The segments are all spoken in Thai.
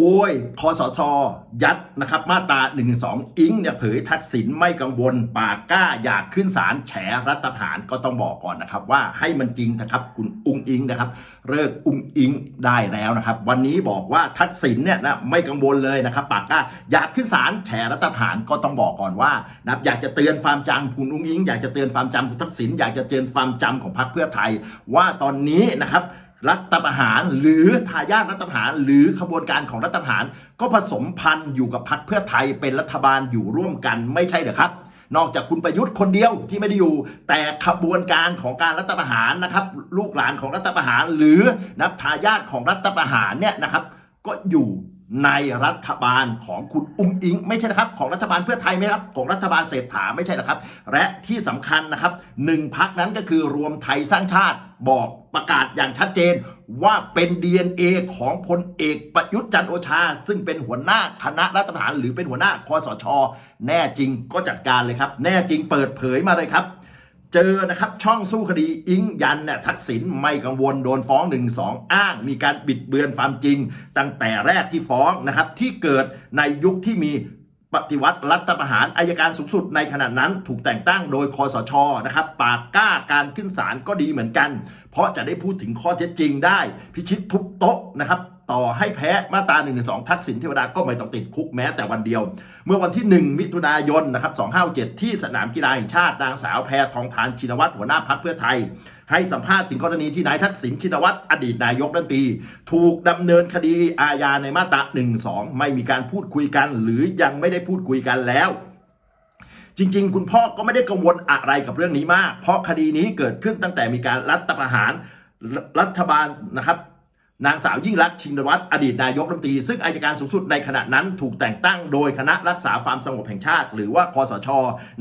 โวยคอสชยัดนะครับ มาตรา1นึอิงเนี่ยเผยทักษิณไม่กังวล ปากกล้าอยากขึ้นศาลแฉรัฐประหารก็ต้องบอกก่อนนะครับ ว่าให้มันจริงนะครับคุณอุงอิงนะครับเลิกอุงอิงได้แล้วนะครับ วันนี้บอกว่าทักษิณเนี่ยนะไม่กังวลเลยนะครับ ปากกล้าอยากขึ้นศาลแฉรัฐประหารก็ต้องบอกก่อนว่านะอยากจะเตือนความจำคุณอุงอิง อยากจะเตือนความจำคุณทักษิณอยากจะเตือนความจำของพรรคเพื่อไทย ว่าตอนนี้นะครับ รัฐประหาร หรือทายาทรัฐประหาร หรือขบวนการของรัฐประหาร ก็ผสมพันธุ์อยู่กับพรรคเพื่อไทยเป็นรัฐบาลอยู่ร่วมกันไม่ใช่เหรอครับ นอกจากคุณประยุทธ์คนเดียวที่ไม่ได้อยู่ แต่ขบวนการของการรัฐประหารนะครับ ลูกหลานของรัฐประหาร หรือนับทายาทของรัฐประหารเนี่ยนะครับ ก็อยู่ ในรัฐบาลของคุณอุ้งอิง ไม่ใช่นะครับ ของรัฐบาลเพื่อไทยไหมครับ ของรัฐบาลเศรษฐาไม่ใช่นะครับ และที่สำคัญนะครับหนึ่งพักนั้นก็คือรวมไทยสร้างชาติบอกประกาศอย่างชัดเจนว่าเป็น DNA ของพลเอกประยุทธ์จันโอชา ซึ่งเป็นหัวหน้าคณะรัฐประหารหรือเป็นหัวหน้าคอสช แน่จริงก็จัดการเลยครับ แน่จริงเปิดเผยมาเลยครับ เจอนะครับช่องสู้คดีอิงยันเนี่ยทักษิณไม่กังวลโดนฟ้อง1นึอ้าง มีการบิดเบือนความจริง ตั้งแต่แรกที่ฟ้องนะครับที่เกิดในยุคที่มีปฏิวัติรัฐประหารอายการสูงสุดในขณะนั้นถูกแต่งตั้งโดยคอสชนะครับปากกล้าการขึ้นศาลก็ดีเหมือนกัน เพราะจะได้พูดถึงข้อเท็จจริงได้ พิชิตทุบโต๊ะนะครับ ต่อให้แพ้มาตรา1นึทักษิณเทวดาก็ไม่ต้องติดคุกแม้แต่วันเดียว เมื่อวันที่ 1 มิถุนายนนะครับ257 ที่สนามกีฬาแห่งชาตินางสาวแพทองทานชินวัตรหัวหน้าพักเพื่อไทย ให้สัมภาษณ์ถึงกรณีที่นายทักษิณชินวัตรอดีตนายกรัฐมนตรีถูกดำเนินคดีอาญาในมาตรา1 2 ไม่มีการพูดคุยกัน หรือยังไม่ได้พูดคุยกันแล้วจริงๆ คุณพ่อก็ไม่ได้กังวลอะไรกับเรื่องนี้มาก เพราะคดีนี้เกิดขึ้นตั้งแต่มีการรัฐประหารรรัฐบาลนะครับ นางสาวยิ่งรักชินวัตรอดีตนายกรัฐมนตรีซึ่งอายการสูงสุดในขณะนั้นถูกแต่งตั้งโดยคณะรักษาความสงบแห่งชาติ หรือว่าคอสช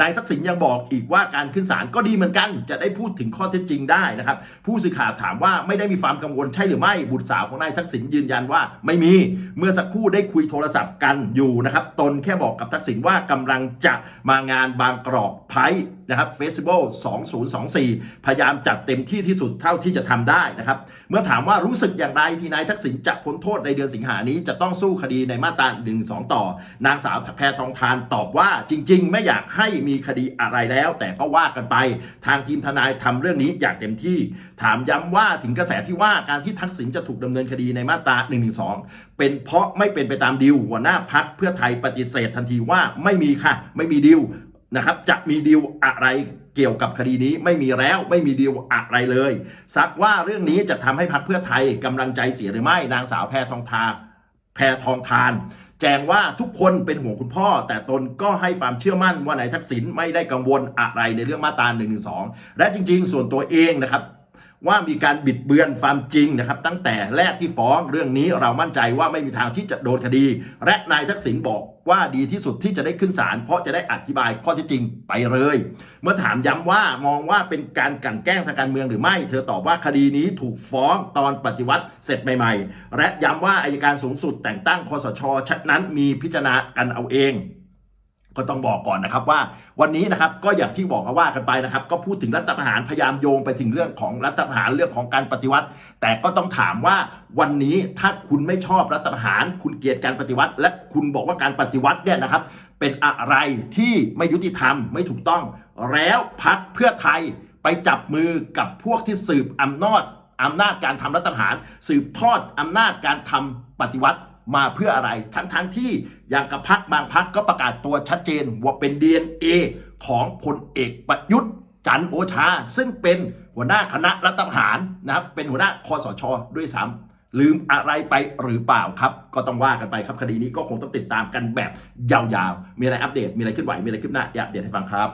นายทักษิณยังบอกอีกว่าการขึ้นศาลก็ดีเหมือนกัน จะได้พูดถึงข้อเท็จจริงได้นะครับ ผู้สื่อข่าวถามว่าไม่ได้มีความกังวลใช่หรือไม่บุตรสาวของนายทักษิณยืนยันว่าไม่มีเมื่อสักครู่ได้คุยโทรศัพท์กันอยู่นะครับตนแค่บอกกับทักษิณว่ากำลังจะมางานบางกรอบไพ นะครับเฟสติวัล2024 พยายามจัดเต็มที่ที่สุดเท่าที่จะทำได้นะครับ เมื่อถามว่ารู้สึกอย่างไรที่นายทักษิณจะพ้นโทษในเดือนสิงหานี้จะต้องสู้คดีในมาตรา1 2 ต่อ นางสาวแพทองทานตอบว่าจริง ๆ ไม่อยากให้มีคดีอะไรแล้ว แต่ก็ว่ากันไป ทางทีมทนายทำเรื่องนี้อย่างเต็มที่ ถามย้ำว่าถึงกระแสที่ว่าการที่ทักษิณจะถูกดำเนินคดีในมาตรา1นึเป็นเพราะไม่เป็นไปตามดีลหัวหน้าพักเพื่อไทยปฏิเสธทันทีว่าไม่มีค่ะ ไม่มีดีล นะครับ จะมีดีลอะไรเกี่ยวกับคดีนี้ไม่มีแล้วไม่มีดีลอะไรเลย ซักว่าเรื่องนี้จะทำให้พักเพื่อไทยกำลังใจเสียหรือไม่นางสาวแพทองทาแพทองทาน แจ้งว่าทุกคนเป็นห่วงคุณพ่อ แต่ตนก็ให้ความเชื่อมั่นว่านายทักษิณไม่ได้กังวลอะไรในเรื่องมาตรา1นึและจริง ๆ ส่วนตัวเองนะครับ ว่ามีการบิดเบือนความจริงนะครับ ตั้งแต่แรกที่ฟ้องเรื่องนี้เรามั่นใจว่าไม่มีทางที่จะโดนคดี และนายทักษิณบอกว่าดีที่สุดที่จะได้ขึ้นศาลเพราะจะได้อธิบายข้อที่จริงไปเลย เมื่อถามย้ำว่ามองว่าเป็นการกลั่นแกล้งทางการเมืองหรือไม่ เธอตอบว่าคดีนี้ถูกฟ้องตอนปฏิวัติเสร็จใหม่ ๆ และย้ำว่าอายการสูงสุดแต่งตั้งคอสชฉะนั้นมีพิจารณากันเอาเอง ก็ต้องบอกก่อนนะครับว่าวันนี้นะครับก็อย่างที่บอกกันว่ากันไปนะครับ ก็พูดถึงรัฐประหารพยายามโยงไปถึงเรื่องของรัฐประหารเรื่องของการปฏิวัติ แต่ก็ต้องถามว่าวันนี้ถ้าคุณไม่ชอบรัฐประหาร คุณเกลียดการปฏิวัติ และคุณบอกว่าการปฏิวัติเนี่ยนะครับ เป็นอะไรที่ไม่ยุติธรรมไม่ถูกต้อง แล้วพักเพื่อไทยไปจับมือกับพวกที่สืบอำนาจอำนาจการทำรัฐประหาร สืบทอดอำนาจการทำปฏิวัติ มาเพื่ออะไร ทั้งๆทที่อย่างกับพักบางพักก็ประกาศตัวชัดเจนว่าเป็น DNA ของพลเอกประยุทธ์จันโอชา ซึ่งเป็นหัวหน้าคณะรัฐประหารนะครับเป็นหัวหน้าคอสชด้วยซ้ำลืมอะไรไปหรือเปล่าครับ ก็ต้องว่ากันไปครับคดีนี้ก็คงต้องติดตามกันแบบยาวๆ มีอะไรอัปเดตมีอะไรขึ้นไหวมีอะไรขึ้นหน้าอย่าอัปเดตให้ฟังครับ